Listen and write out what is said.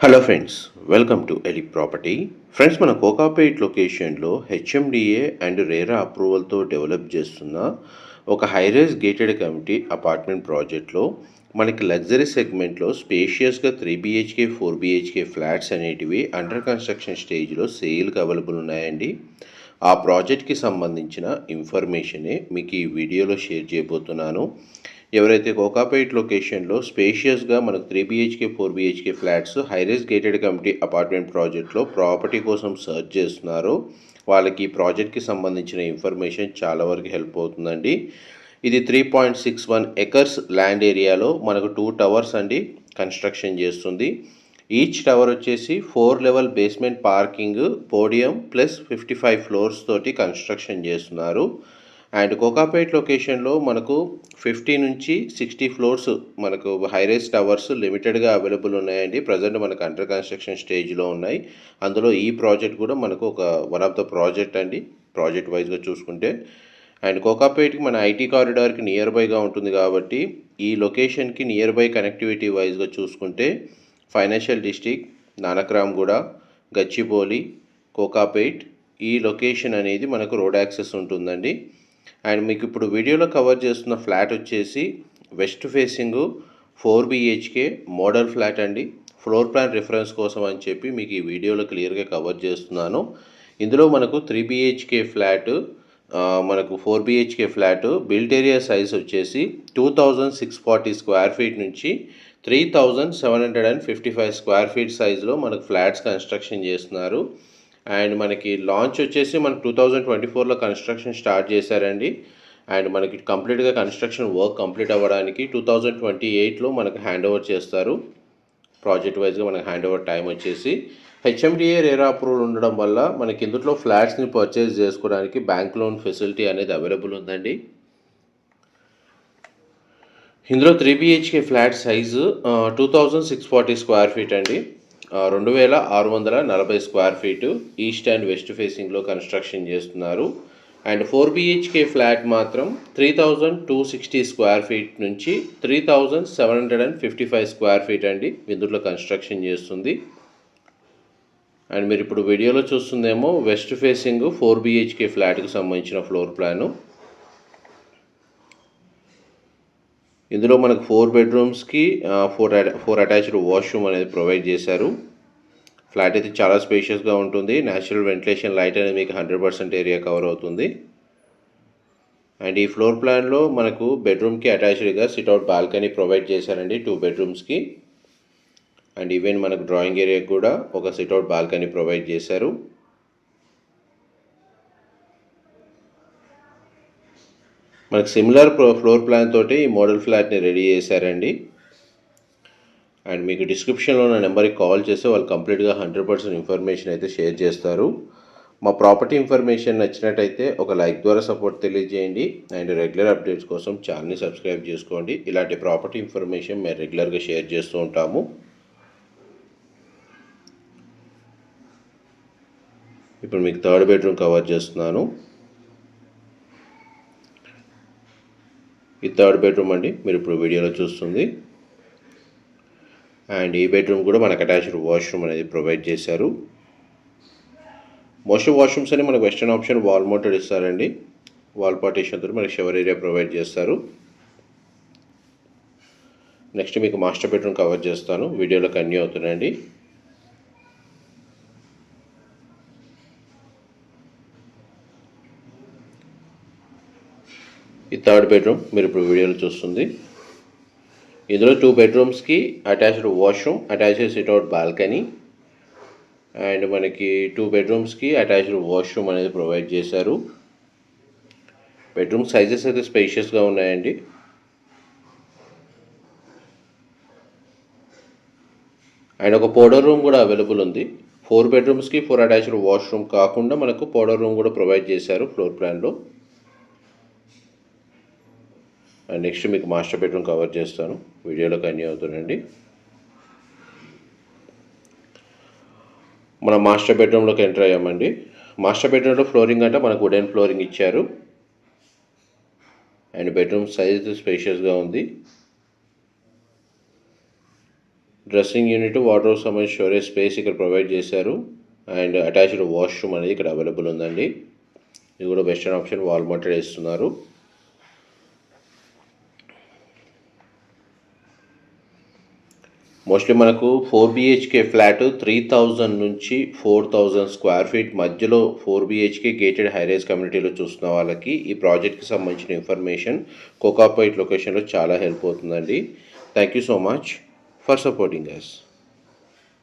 Hello friends welcome to Eli property friends మన కోకాపేట్ లొకేషన్లో HMDA and RERA అప్రూవల్తో develop చేస్తున్న ఒక హైరైజ్ గేటెడ్ కమిటీ అపార్ట్మెంట్ ప్రాజెక్ట్లో మనకి లగ్జరీ సెగ్మెంట్లో స్పేషియస్గా three BHK four BHK flats అనేటివి అండర్ కన్స్ట్రక్షన్ స్టేజ్లో సేల్కి అవైలబుల్ ఉన్నాయండి. ఆ ప్రాజెక్ట్కి సంబంధించిన ఇన్ఫర్మేషనే మీకు ఈ వీడియోలో షేర్ చేయబోతున్నాను. ఎవరైతే కోకాపేట్ లొకేషన్లో స్పేషియస్గా మనకు three BHK four BHK flats highrise gated community apartment ప్రాజెక్ట్లో ప్రాపర్టీ కోసం సర్చ్ చేస్తున్నారో వాళ్ళకి ఈ ప్రాజెక్ట్కి సంబంధించిన ఇన్ఫర్మేషన్ చాలా వరకు హెల్ప్ అవుతుందండి. ఇది three point six one acres land ఏరియాలో మనకు టూ టవర్స్ అండి కన్స్ట్రక్షన్ చేస్తుంది. ఈచ్ టవర్ వచ్చేసి four level basement parking podium plus fifty five floors తోటి కన్స్ట్రక్షన్ చేస్తున్నారు. అండ్ కోకాపేట్ లొకేషన్లో మనకు ఫిఫ్టీ నుంచి సిక్స్టీ ఫ్లోర్స్ మనకు హైరేస్ టవర్స్ లిమిటెడ్గా అవైలబుల్ ఉన్నాయండి. ప్రజెంట్ మనకు అండర్ కన్స్ట్రక్షన్ స్టేజ్లో ఉన్నాయి. అందులో ఈ ప్రాజెక్ట్ కూడా మనకు ఒక వన్ ఆఫ్ ద ప్రాజెక్ట్ అండి ప్రాజెక్ట్ వైజ్గా చూసుకుంటే. అండ్ కోకాపేట్కి మన ఐటీ కారిడార్కి నియర్ బైగా ఉంటుంది కాబట్టి ఈ లొకేషన్కి నియర్ బై కనెక్టివిటీ వైజ్గా చూసుకుంటే ఫైనాన్షియల్ డిస్టిక్ నానక్రామ్గూడ గచ్చిబౌలి కోకాపేట్ ఈ లొకేషన్ అనేది మనకు రోడ్ యాక్సెస్ ఉంటుందండి. అండ్ మీకు ఇప్పుడు వీడియోలో కవర్ చేస్తున్న ఫ్లాట్ వచ్చేసి west facing four BHK model flat అండి. ఫ్లోర్ ప్లాన్ రిఫరెన్స్ కోసం అని చెప్పి మీకు ఈ వీడియోలో క్లియర్గా కవర్ చేస్తున్నాను. ఇందులో మనకు త్రీ బిహెచ్కే ఫ్లాట్ మనకు four BHK flat built area size వచ్చేసి two thousand six forty square feet నుంచి three thousand seven hundred and fifty five square feet సైజులో మనకు ఫ్లాట్స్ కన్స్ట్రక్షన్ చేస్తున్నారు. అండ్ మనకి లాంచ్ వచ్చేసి మనకు టూ థౌజండ్ ట్వంటీ ఫోర్లో కన్స్ట్రక్షన్ స్టార్ట్ చేశారండి. అండ్ మనకి కంప్లీట్గా కన్స్ట్రక్షన్ వర్క్ కంప్లీట్ అవ్వడానికి టూ థౌజండ్ ట్వంటీ ఎయిట్లో మనకు హ్యాండ్ ఓవర్ చేస్తారు ప్రాజెక్ట్ వైజ్గా మనకు హ్యాండ్ ఓవర్ టైం వచ్చేసి హెచ్ఎండిఏ రేరా అప్రూవల్ ఉండడం వల్ల మనకి ఇందులో ఫ్లాట్స్ని పర్చేస్ చేసుకోవడానికి బ్యాంక్ లోన్ ఫెసిలిటీ అనేది అవైలబుల్ ఉందండి. ఇందులో three BHK flat size two thousand six forty square feet అండి. రెండు వేల ఆరు వందల నలభై square feet east and west ఫేసింగ్లో కన్స్ట్రక్షన్ చేస్తున్నారు. అండ్ ఫోర్ బిహెచ్కే ఫ్లాట్ మాత్రం three thousand two sixty square feet నుంచి three thousand seven hundred and fifty five square feet అండి ఇందులో కన్స్ట్రక్షన్ చేస్తుంది. అండ్ మీరు ఇప్పుడు వీడియోలో చూస్తుందేమో వెస్ట్ ఫేసింగ్ ఫోర్ బిహెచ్కే ఫ్లాట్కి సంబంధించిన ఫ్లోర్ ప్లాను. ఇందులో మనకు ఫోర్ బెడ్రూమ్స్కి ఫోర్ ఫోర్ అటాచ్డ్ వాష్రూమ్ అనేది ప్రొవైడ్ చేశారు. ఫ్లాట్ అయితే చాలా స్పేషియస్గా ఉంటుంది. న్యాచురల్ వెంటిలేషన్ లైట్ అనేది మీకు హండ్రెడ్ పర్సెంట్ ఏరియా కవర్ అవుతుంది. అండ్ ఈ ఫ్లోర్ ప్లాన్లో మనకు బెడ్రూమ్కి అటాచ్డ్గా సిట్అవుట్ బాల్కనీ ప్రొవైడ్ చేశారండి టూ బెడ్రూమ్స్కి. అండ్ ఈవెన్ మనకు డ్రాయింగ్ ఏరియాకి కూడా ఒక సిట్అవుట్ బాల్కనీ ప్రొవైడ్ చేశారు. మనకు సిమిలర్ ఫ్లోర్ ప్లాన్ తోటి ఈ మోడల్ ఫ్లాట్ని రెడీ చేశారండి. అండ్ మీకు డిస్క్రిప్షన్లో నా నెంబర్కి కాల్ చేస్తే వాళ్ళు కంప్లీట్గా హండ్రెడ్ పర్సెంట్ ఇన్ఫర్మేషన్ అయితే షేర్ చేస్తారు. మా ప్రాపర్టీ ఇన్ఫర్మేషన్ నచ్చినట్టయితే ఒక లైక్ ద్వారా సపోర్ట్ తెలియజేయండి. అండ్ రెగ్యులర్ అప్డేట్స్ కోసం ఛానల్ని సబ్స్క్రైబ్ చేసుకోండి. ఇలాంటి ప్రాపర్టీ ఇన్ఫర్మేషన్ మేము రెగ్యులర్గా షేర్ చేస్తూ ఉంటాము. ఇప్పుడు మీకు థర్డ్ బెడ్రూమ్ కవర్ చేస్తున్నాను. ఈ థర్డ్ బెడ్రూమ్ అండి. మీరు ఇప్పుడు వీడియోలో చూస్తుంది. అండ్ ఈ బెడ్రూమ్ కూడా మనకు అటాచ్డ్ వాష్రూమ్ అనేది ప్రొవైడ్ చేశారు. మోస్ట్ వాష్రూమ్స్ అని మనకు వెస్టర్న్ ఆప్షన్ వాల్ మోటెడ్ ఇస్తారండి. వాల్ పార్టీషన్ తోటి మనకి షవర్ ఏరియా ప్రొవైడ్ చేస్తారు. నెక్స్ట్ మీకు మాస్టర్ బెడ్రూమ్ కవర్ చేస్తాను. వీడియోలో కన్యూ అవుతున్నాయండి. ఈ థర్డ్ బెడ్రూమ్ మీరు ఇప్పుడు వీడియోలో చూస్తుంది. ఇందులో two బెడ్రూమ్స్కి attached washroom attached sitout balcony and మనకి టూ బెడ్రూమ్స్కి అటాచ్డ్ వాష్రూమ్ అనేది ప్రొవైడ్ చేశారు. బెడ్రూమ్ సైజెస్ అయితే స్పేషియస్గా ఉన్నాయండి. అండ్ ఒక పౌడర్ రూమ్ కూడా అవైలబుల్ ఉంది. ఫోర్ బెడ్రూమ్స్కి ఫోర్ అటాచ్డ్ వాష్రూమ్ కాకుండా మనకు పౌడర్ రూమ్ కూడా ప్రొవైడ్ చేశారు ఫ్లోర్ ప్లాన్లో నెక్స్ట్ మీకు మాస్టర్ బెడ్రూమ్ కవర్ చేస్తాను. వీడియోలో కన్యూ అవుతుందండి మనం మాస్టర్ బెడ్రూమ్లోకి ఎంటర్ అయ్యామండి. మాస్టర్ బెడ్రూమ్లో ఫ్లోరింగ్ అంటే మనకు వుడెన్ ఫ్లోరింగ్ ఇచ్చారు. అండ్ బెడ్రూమ్ సైజ్ స్పేషియస్గా ఉంది. డ్రెస్సింగ్ యూనిట్ వాటర్ సంబంధించి స్టోరేజ్ స్పేస్ ఇక్కడ ప్రొవైడ్ చేశారు. అండ్ అటాచ్డ్ వాష్రూమ్ అనేది ఇక్కడ అవైలబుల్ ఉందండి. ఇది కూడా వెస్టర్న్ ఆప్షన్ వాల్ మౌంటెడ్ వేస్తున్నారు. మోస్ట్లీ మనకు four BHK flat three thousand నుంచి ఫోర్ థౌజండ్ స్క్వేర్ ఫీట్ మధ్యలో four BHK gated high rise కమ్యూనిటీలో చూస్తున్న వాళ్ళకి ఈ ప్రాజెక్ట్కి సంబంధించిన ఇన్ఫర్మేషన్ కోకాపైట్ లొకేషన్లో చాలా హెల్ప్ అవుతుందండి. Thank you so much for supporting us